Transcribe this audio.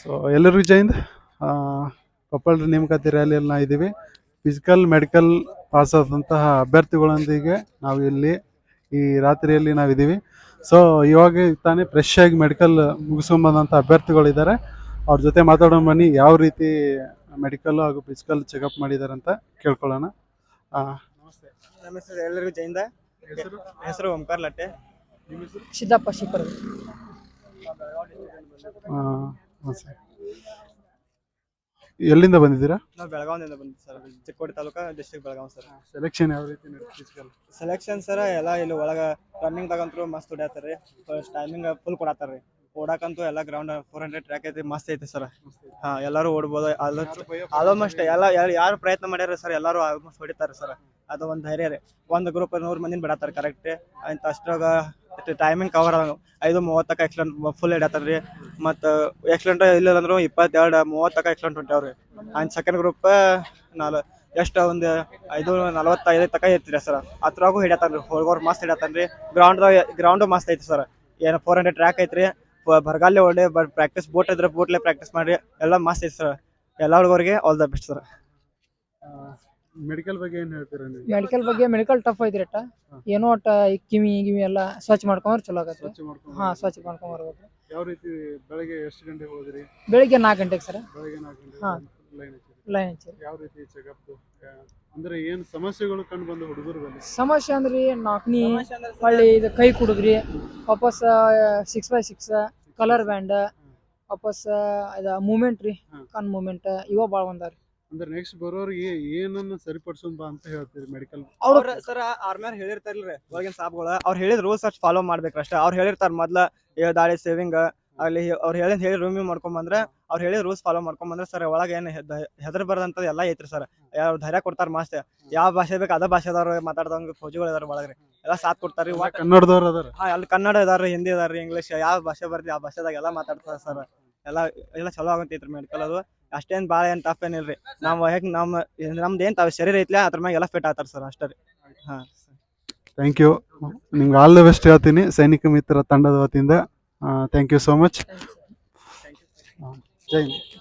So ಎಲ್ಲರಿಗೂ ಜೈಂದ್ ಕೊಪ್ಪಳ ನೇಮಕಾತಿ ರ್ಯಾಲಿಯಲ್ಲಿ ನಾವು ಇದ್ದೀವಿ. ಫಿಸಿಕಲ್ ಮೆಡಿಕಲ್ ಪಾಸ್ ಆದಂತಹ ಅಭ್ಯರ್ಥಿಗಳೊಂದಿಗೆ ನಾವು ಇಲ್ಲಿ ಈ ರಾತ್ರಿಯಲ್ಲಿ ನಾವಿದ್ದೀವಿ ಸೊ ಇವಾಗ ತಾನೇ ಫ್ರೆಶ್ ಆಗಿ ಮೆಡಿಕಲ್ ಮುಗಿಸ್ಕೊಂಬಂದಂಥ ಅಭ್ಯರ್ಥಿಗಳಿದ್ದಾರೆ. ಅವ್ರ ಜೊತೆ ಮಾತಾಡೋಣ ಬನ್ನಿ. ಯಾವ ರೀತಿ ಮೆಡಿಕಲ್ ಹಾಗೂ ಫಿಸಿಕಲ್ ಚೆಕಪ್ ಮಾಡಿದ್ದಾರೆ ಅಂತ ಕೇಳ್ಕೊಳ್ಳೋಣ. ನಮಸ್ತೆ. ನಮಸ್ತೆ ಎಲ್ಲರಿಗೂ ಜೈಂದ ಹೆಸರು? ಹೆಸರು ಓಂಕಾರ ಲಟ್ಟೆ. ಸಿದ್ದಪ್ಪ ಶಿಪರ್. ಎಲ್ಲಿಂದ ಬಂದಿದ್ದೀರಾ? ನಾವು ಬೆಳಗಾವಿಯಿಂದ ಬಂದಿದ್ದು sir. Chikkodi taluka district Belagavi sir. Selection ಯಾವ ರೀತಿ ಫಿಸಿಕಲ್ ಸೆಲೆಕ್ಷನ್ ಸರ್ ಎಲ್ಲ ಇಲ್ಲಿ ಒಳಗೆ ರನ್ನಿಂಗ್ ತಗಂತರು ಮಸ್ತ್ ಹೊಡ್ಯಾತಾರ ರೀ ಫಸ್ಟ್ ಟೈಮಿಂಗ್ ಫುಲ್ ಕೊಡತ್ತಾರ ರೀ ಓಡಾಕಂತೂ ಎಲ್ಲ ಗ್ರೌಂಡ್ ಫೋರ್ ಹಂಡ್ರೆಡ್ ಟ್ರ್ಯಾಕ್ ಐತಿ ಮಸ್ತ್ ಐತಿ ಸರ್. ಹಾಂ ಎಲ್ಲರೂ ಓಡ್ಬೋದು. ಆಲ್ಮೋಸ್ಟ್ ಎಲ್ಲ ಯಾರು ಯಾರು ಪ್ರಯತ್ನ ಮಾಡ್ಯಾರ ಸರ್ ಎಲ್ಲರೂ ಆಲ್ಮೋಸ್ಟ್ ಹೊಡಿತಾರೆ ಸರ್. ಅದು ಒಂದು ಧೈರ್ಯ ರೀ. ಒಂದು ಗ್ರೂಪ್ ನೂರು ಮಂದಿನ ಬಿಡತ್ತಾರೆ ಕರೆಕ್ಟ್ ಅಂತ ಅಷ್ಟ್ರಾಗ ಟೈಮಿಂಗ್ ಕವರ್ ಐದು ಮೂವತ್ತಕ್ಕೆ ಎಕ್ಸಲೆಂಟ್ ಫುಲ್ ಹಿಡತ್ತಾರ ರೀ ಮತ್ತು ಎಕ್ಸಲೆಂಟ್ ಇಲ್ಲ ಅಂದ್ರು ಇಪ್ಪತ್ತೆರಡು, ಮೂವತ್ತಕ್ಕೆ ಎಕ್ಸಲೆಂಟ್ ಹೊಂಟ್ಯಾವ ರೀ ಆ್ಯಂಡ್ ಸೆಕೆಂಡ್ ಗ್ರೂಪ್ ನಾಲ್, ಎಷ್ಟು ಒಂದು ಐದು ನಲವತ್ತೈದು ತಕ ಇರ್ತೀರಿ ಸರ್. ಅದ್ರಾಗೂ ಹಿಡಿಯತಾನ ರೀ ಹೋಗೋರ್ ಮಸ್ತ್ ಹಿಡಿಯತಾನ ರೀ ಗ್ರೌಂಡ್ದಾಗ ಗ್ರೌಂಡು ಮಸ್ತ್ ಐತಿ ಸರ್. ಏನು ಫೋರ್ ಹಂಡ್ರೆಡ್ ಟ್ರ್ಯಾಕ್ ಐತ್ರಿ. ಬರಗಾಲಿ ಒಳ್ಳೆ ಬಟ್ ಪ್ರಾಕ್ಟೀಸ್ ಬೋಟ್ ಇದ್ರೆ ಬೋಟ್ಲೆ ಪ್ರಾಕ್ಟೀಸ್ ಮಾಡಿ ಎಲ್ಲ ಮಸ್ತ್ ಐತಿ ಸರ್. ಎಲ್ಲ ಹುಡುಗರಿಗೆ all the best sir medical ಬಗ್ಗೆ ಏನು ಹೇಳ್ತೀರಾ ನೀವು? ಮೆಡಿಕಲ್ ಬಗ್ಗೆ ಮೆಡಿಕಲ್ ಟಫ್ ಐತ್ರಿ ಅಟ್ಟ. ಏನೋ ಅಟ್ಟ ಈ ಕಿವಿ ಗಿವಿ ಎಲ್ಲ ಸ್ವಚ್ಛ ಮಾಡ್ಕೊಂಡ್ರೆ ಚಲೋ ಆಗತ್ತೆ. ಸ್ವಚ್ಛ ಮಾಡ್ಕೊಂಡು ಹಾ ಸ್ವಚ್ಛ ಮಾಡ್ಕೊಂಡ್ ಬರ್ಬೇಕು. ಯಾವ ರೀತಿ ಬೆಳಗ್ಗೆ ಎಷ್ಟು ಗಂಟೆಗೆ ಹೋದ್ರಿ? ಬೆಳಿಗ್ಗೆ ನಾಲ್ಕು ಗಂಟೆಗೆ ಸರ್. ಬೆಳಗ್ಗೆ ನಾಲ್ಕು ಗಂಟೆ ಹಾ. ಲೈನ್ ಹಚ್ಚಿರಿ. ಲೈನ್ ಯಾವ ರೀತಿ ಚೆಕಪ್ ಅಂದ್ರೆ ಏನು ಸಮಸ್ಯೆಗಳು ಕಂಡು ಬಂದು ಹುಡುಗರು ಸಮಸ್ಯೆ ಅಂದ್ರಿ ನಾಲ್ಕನಿ ಹಳ್ಳಿ ಇದು ಕೈ ಕುಡುದ್ರಿ ವಾಪಸ್ six by six colour band ವಾಪಸ್ ಇದು ಮೂಮೆಂಟ್ ರೀ ಕನ್ ಕಣ್ ಮೂಮೆಂಟ್ ಇವ ಭಾಳ ಬಂದಾವ್ರಿ ಅಂದ್ರೆ ನೆಕ್ಸ್ಟ್ ಬರೋರಿಗೆ ಏನನ್ನ ಸರಿಪಡಿಸೋಣ ಬಾ ಅಂತ ಹೇಳ್ತೀರಿ ಮೆಡಿಕಲ್ ಅವ್ರ ಸರ್ ಆರ್ಮ್ಯಾರ್ ಹೇಳಿರ್ತಾರಲ್ರಿ ಒಳಗಿನ ಸಾಬ್ಗಳ. ಅವ್ರು ಹೇಳಿದ ರೂಲ್ಸ್ ಅಷ್ಟು ಫಾಲೋ ಮಾಡ್ಬೇಕಷ್ಟೇ ಅಷ್ಟೇ. ಅವ್ರು ಹೇಳಿರ್ತಾರೆ ಮೊದ್ಲ ಏ ದಾಳಿ ಸೇವಿಂಗ್ ಅಲ್ಲಿ ಅವ್ರು ಹೇಳಿದ ಹೇಳಿ ರೂಮಿಂಗ್ ಮಾಡ್ಕೊಂಡ್ ಬಂದ್ರೆ ಅವ್ರು ಹೇಳಿದ ರೂಲ್ಸ್ ಫಾಲೋ ಮಾಡ್ಕೊಂಡ್ ಬಂದ್ರೆ ಸರ್ ಒಳಗೆ ಏನು ಹೆದರ್ ಬರದಂತದ್ದು ಎಲ್ಲ ಐತ್ರಿ ಸರ್. ಯಾರು ಧೈರ್ಯ ಕೊಡ್ತಾರ ಮಾಸ್ತೆ ಯಾವ ಭಾಷೆ ಬೇಕು ಅದ ಭಾಷೆದವ್ರು ಮಾತಾಡ್ದಂಗ ಫೌಜಿಗಳು ಇದಾರ ಒಳಗ್ರಿ. ಎಲ್ಲ ಸಾಥ್ ಕೊಡ್ತಾರೆ ಕನ್ನಡದವ್ರು ಅದಾರ? ಹಾ ಅಲ್ಲಿ ಕನ್ನಡ ಇದಾರ ಹಿಂದಿ ಇದಾರ ಇಂಗ್ಲಿಷ್ ಯಾವ ಭಾಷೆ ಬರ್ತಿ ಆ ಭಾಷೆದಾಗ ಎಲ್ಲ ಮಾತಾಡ್ತಾರ ಸರ್. ಎಲ್ಲ ಎಲ್ಲ ಚಲೋ ಆಗಂತೈತ್ರಿ ಮೆಡಿಕಲ್ ಅದು. ಅಷ್ಟೇನ್ ಭಾಳ ಏನ್ ಟಫ್ ಏನಿಲ್ರಿ ನಾವು ಹೆಂಗ್ ನಮ್ಮ ನಮ್ದು ಏನ್ ತಾವ್ ಶರೀರ ಐತ್ಲ ಅದ್ರ ಮ್ಯಾಗ ಎಲ್ಲ ಫಿಟ್ ಆತಾರ ಸರ್ ಅಷ್ಟೇ ರೀ. ಹಾ ಥ್ಯಾಂಕ್ ಯು ನಿಮ್ಗೆ ಆಲ್ ದ ಬೆಸ್ಟ್ ಹೇಳ್ತೀನಿ. ಸೈನಿಕ ಮಿತ್ರ ತಂಡದ ವತಿಯಿಂದ. ಥ್ಯಾಂಕ್ ಯು ಸೋ ಮಚ್ ಜೈ ಹಿಂದ್.